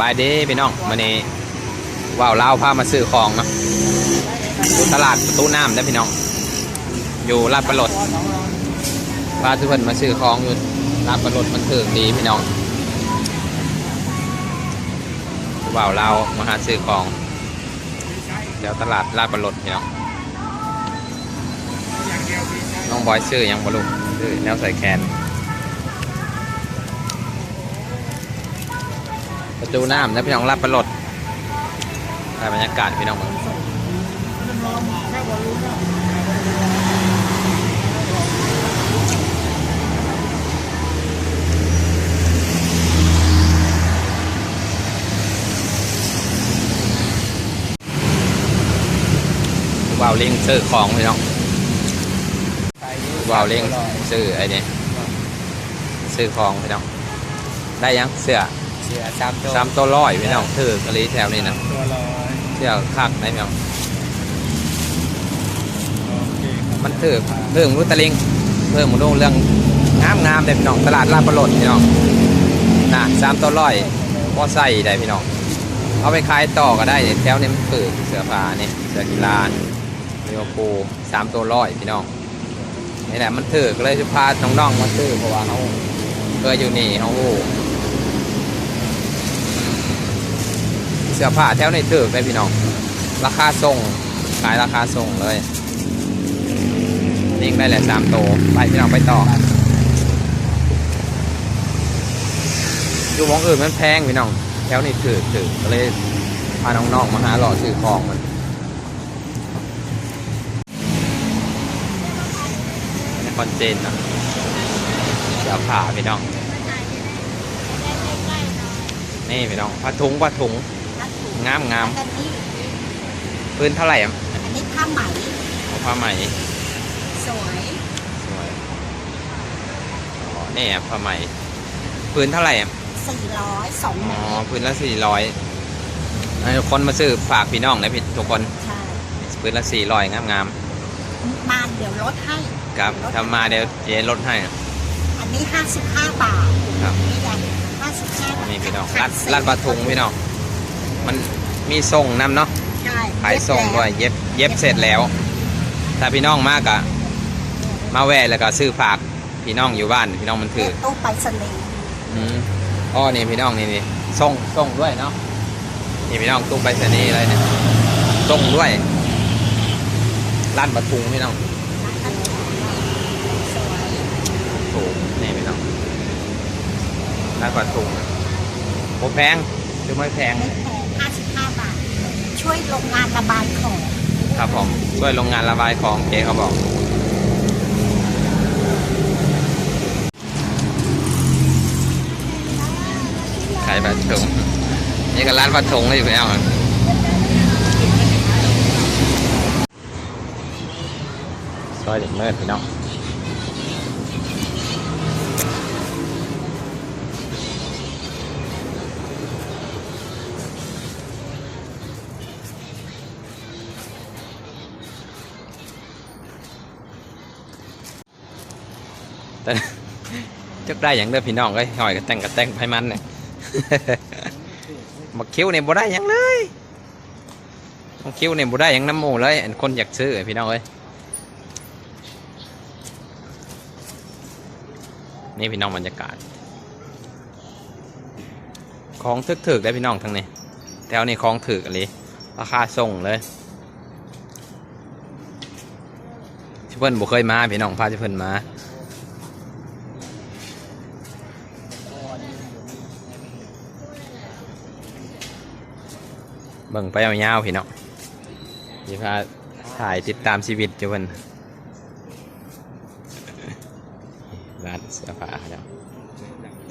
บายดีพี่น้องวันนี้ว่าวเล่าวพามาซื้อของเนาะตลาดประตูน้ำได้พี่น้อง อยู่ลาดประหลดพาทุกคนมาซื้อของอยู่ลาดประหลดมันถึงดีพี่น้องว่าวเล่าวมาหาซื้อของเดี๋ยวตลาดลาดประหลดพี่น้องน้องบอยซื้อยังบอลูกซื้อแนวใส่แขน ประตูน้ำนะพี่น้องรับประหลดถ่ายบรรยากาศพี่น้องมึงว่าวเล้งซื้อของพี่น้องว่าวเล้งซื้อไอ้นี่ซื้อของพี่น้อง ได้ยังเสื้อ เสือสามตัวสามตัวร้อยพี่น้องถือกะลีแถวนี้นะตัวร้อยเที่ยวคักได้พี่น้องโอเคครับมันถือเพิ่มรุตะลิงเพิ่มมุงเรื่องงามงามๆได้พี่น้องตลาดลาดประหลดพี่น้องน่ะสามตัวร้อยพอใส่ได้พี่น้องเอาไปขายต่อก็ได้แถวนี้มันถือเสื้อผ้านี่เสื้อกีฬาเรียวปูสามตัวร้อยพี่น้องนี่แหละมันถือก็เลยจะพาน้องๆมาซื้อเพราะว่าเขาเคยอยู่นี่เขารู้ เสื้อผ้าแถวในี้ถือได้พี่น้อง ราคาส่งขายราคาส่งเลยนิ่งได้แหละสามโตไปพี่น้องไปต่ออยู่มองอื่นมันแพงพี่น้อง แถวนี้ถือถือก็เลยพาน้องๆมาหาหล่อซื้อของมันนคอนเจนนะเดี๋ยวผ่าพี่น้อง นี่พี่น้องผ้าถุงผ้าถุง งามงามอันนี้พื้นเท่าไหร่อะอันนี้ผ้าไหมเอาผ้าไหมสวยสวยอ๋อนี่อะผ้าไหมพื้นเท่าไหร่อะสี่ร้อยสองอ๋เมอตรพื้นละสี่ร้อยคนมาซื้อฝากพี่น้องนะพี่ทุกคนใช่พื้นละสี่ร้อยงามงามมาเดี๋ยวลดให้ๆครับทำมาเดี๋ยวเจ๊ลดให้นะอันนี้ห้าสิบห้าบาทครับ นี่ยังห้าสิบห้าบาทนี่พี่น้องหัรักดสี่รัดปลาทุงพี่น้อง มันมีส่งน้ำเนาะใช่ขายส่งด้วยเย็บเย็บเสร็จแล้ว ถ้าพี่น้องมากอะมาแวะแล้วก็ซื้อฝากพี่น้องอยู่บ้านพี่น้องมันถืเรีอยกตู้ไปสนีย์อืมอ๋อนี่พี่น้องนี่นี่ส่งส่งด้วยเนาะนี่พี่น้องตู้ไปรษณีย์เลยเนี่ยส่งด้วยร้านปลาทุงพี่น้องสวยถูกนี่พี่น้องร้านปลาทุงโอ้แพงคือไม่แพง ช่วยโรงงานระบายของครับผมช่วยโรงงานระบายของเจ๊เขาบอก ขายปลาทงนี่ก็ร้านปลาทงเลยอยู่แล้วซอยเด็กเมิดพี่น้อง แต่จักได้อย่างเด้อพี่น้องเอ้ยหอยกระแตงกระแตงไผมันเนี่ยมาคิ้วเนี่ยบ่ได้หยังเลยมาคิ้วเนี่ยบ่ได้หยังน้ำหมูเลยคนอยากซื้อพี่น้องเอ้ยนี่พี่น้องบรรยากาศ ของถึกๆได้พี่น้องทั้งนี้แถวนี้ของถึกอะไรราคาส่งเลยชิเพิ่นบ่เคยมาพี่น้องพาชิเพิ่นมา บิ่งไปยาวๆพี่น้องสิพาถ่ายติดตามชีวิตจุบันร้านเสื้อผ้าเนาะ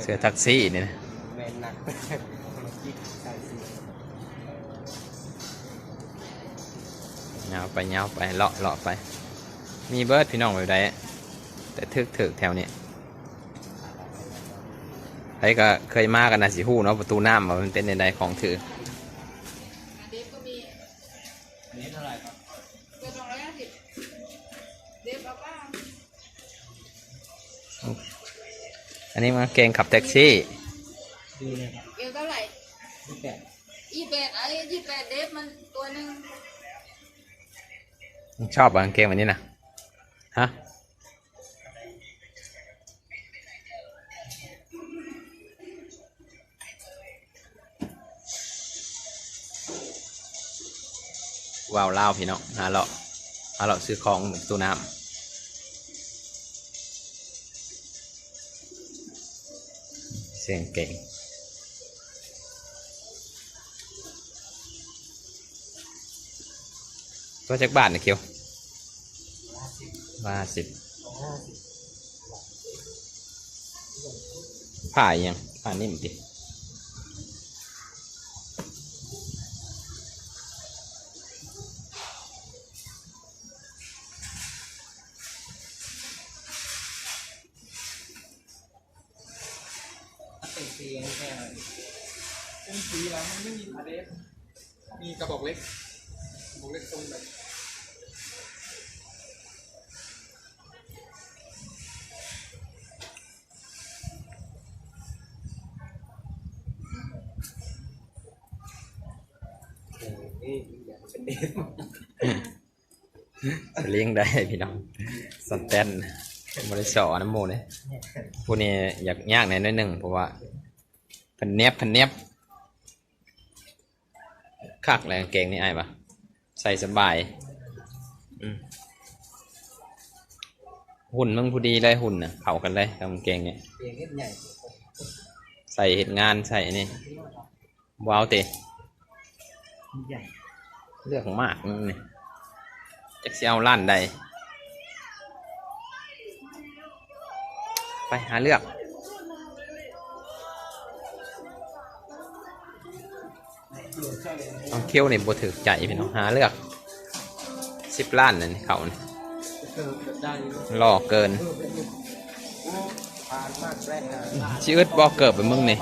เสื้อแท็กซี่นี่นะเสือยาวไปยาไปเลาะเลาะไป มีเบิร์ดพี่น้องแบบใดแต่ทึกถึกแถวนี้ใครก็เคยมากันนะสิฮู้เนาะประตูน้ำว่ามันเป็นในใดของถือ ท่าไหร่ครับอันนี้มาเก่งขับแท็กซี่ ดูเลยครับเอวเท่าไหร่ยี่แปดยี่แปดไอ้ยี่แปดเดฟมันตัวหนึ่งมึงชอบเหรอกางเกงวันนี้นะฮะ ว้าวเล่าวพี่น้องหาเลาะหาเลาะซื้อของเหมือนตู้น้ำเสียงเก่งตัวจักบาทนะเคียวว่าสิบสองห้าสิบผ่ายังผ่านิ่มดิ เป็นสีแค่เป็นสีแล้วมันไม่มีพาเดฟมีกระบอกเล็กกระบอกเล็กตรงแบบนี่อยากเป็นเดฟจะเลี้ยงได้พี่น้องสแตนบริสอน้ำหมูเลยพวกนี้อยากยากหน่อยนิดหนึ่งเพราะว่าเพันเนียบเพันเนียบคักแรงเกงนี่ไอ้ปะใส่สบายหุ่นมึงพอดีเลยหุ่นน่ะเข้ากันเลยกางเกงเนี่ยเตียงเล็กใหญ่ใส่เหตุงานใส่นี่ว้าวเตะใหญ่เลือกมากมึงนี่จักสิเอาล้านใดไปหาเลือก ต้องเคี่ยวในบ่ถือใจพี่น้องหาเลือกสิบล้านนั่นเขานี่ยู่ล่อเกินเออแบบนี้โอ้ผ่านมากแรกนะชิอึดบ่เกิดไปมึงนี่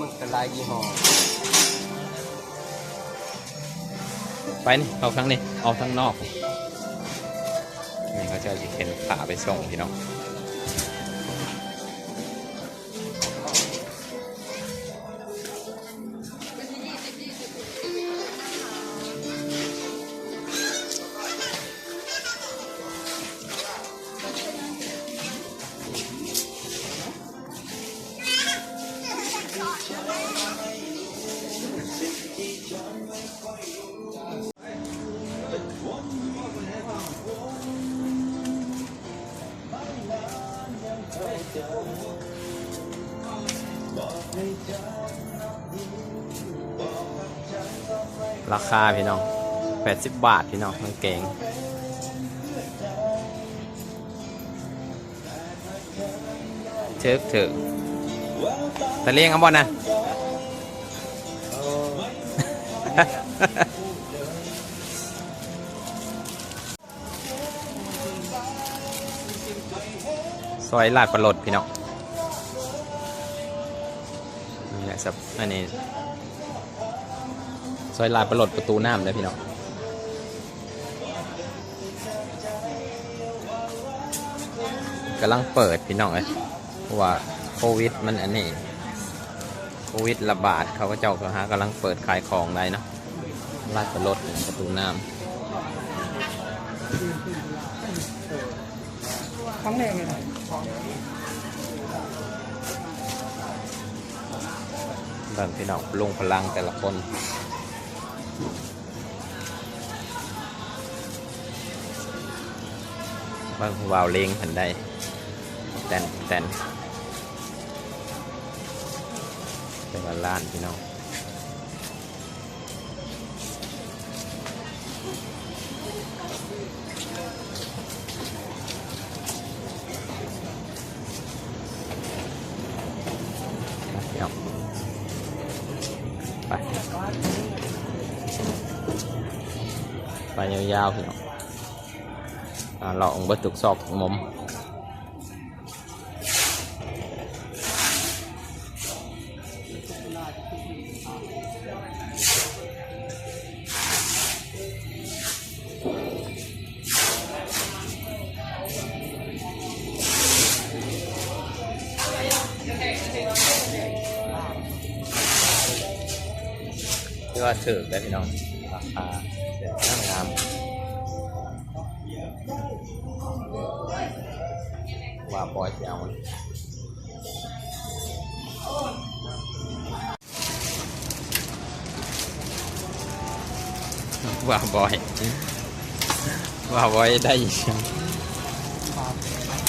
มันเนลายยี่ห้อไปนี่เอาทั้งนี่เอาทั้งนอกนี่เขาจะเข็นขาไปส่งพี่น้อง ราคาพี่น้องแปดสิบบาทพี่น้องกางเกงเชิกเถอะแต่เลี้ยงเอาบ่นะซอยลาดประหลดพี่น้อง สับอันนี้ซอยลาดประหลดประตูน้ำเลยพี่น้องกำลังเปิดพี่น้องเลยเพราะว่าโควิดมันอันนี้โควิดระบาดเขาก็เจ้าก็หากำลังเปิดขายของได้เนาะลาดประหลดประตูน้ครั้งแรกเลย เบิ่งพี่น้องลงพลังแต่ละคนเบิ่งวาวเลงผันได้แตนแตนเป็นว่าล้านพี่น้อง ไปยาวๆพี่น้องหลอกบัตุกซอกมุมที่ว่าถือได้พี่น้องราคา ว่าปล่อยเจ้ามันว่าบอย ว่าบอยได้อีกยัง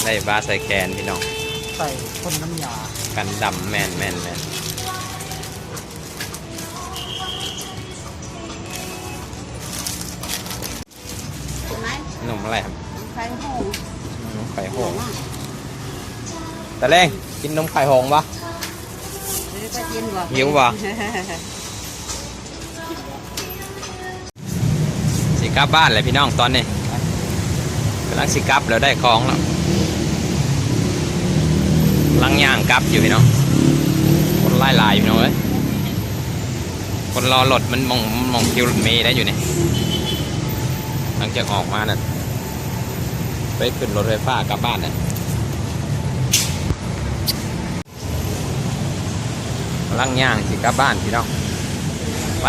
ได้บาใส่แกนพี่น้อง ใส่คนน้ำยา กันดำแมนแมนแมนเห็นไหมหนุ่มอะไรครับไฟห้องนมไข่หหัวง มากตะเล่งกินนมไข่หงปะหรือก็กินบ่หิวบ่ สิกลับบ้านเลยพี่น้องตอนนี้กำลังสิกลับแล้วได้ของแล้วกำลังย่างกลับอยู่พี่น้องคนไล่ลายพี่น้องเอ้ยคนรอรถมันมองมองคิวรถเมย์ได้อยู่นี่หลังจากออกมาน่ะไปขึ้นรถไฟฟ้ากลับบ้านน่ะกำ ลังย่างสิกลับบ้านพี่น้องไป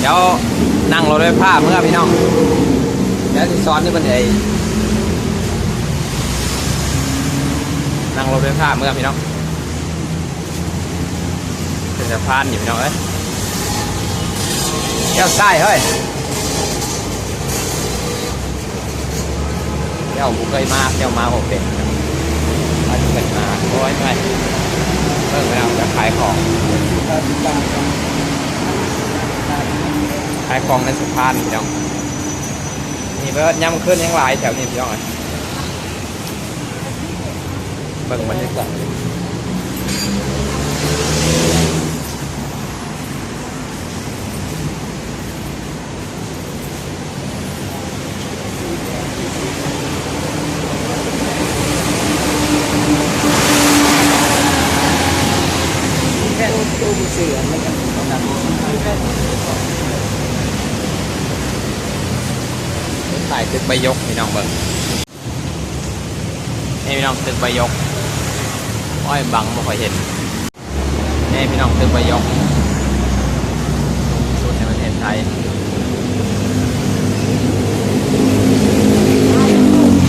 เดี๋ยวนั่งรถไฟฟ้าเมื่อพี่น้องเดี๋ยวที่ซ้อนนี่มันไอนั่งรถไฟฟ้าเมื่อพี่น้องเป็นสะพานอยู่พี่น้องเอ้ยเดี๋ยวซ้ายเฮ้ย เดี๋ยวบุกเคยมาเดี๋ยวมาหกเด็กมาที่เป็นมาโอ้ยไปเพิ่งไปเอาจะขายของขายของในสุพานพี่น้องนี่เบิร์ดย่ำขึ้นยังหลายแถวนี้พี่น้องเบิ่งบรรยากาศ ถ่ายตึกใบยกพี่น้องเบิ่งนี่พี่น้องตึกใบยกอ้อยบังไม่ค่อยเห็นนี่พี่น้องตึกใบยกสุดในประเทศไทย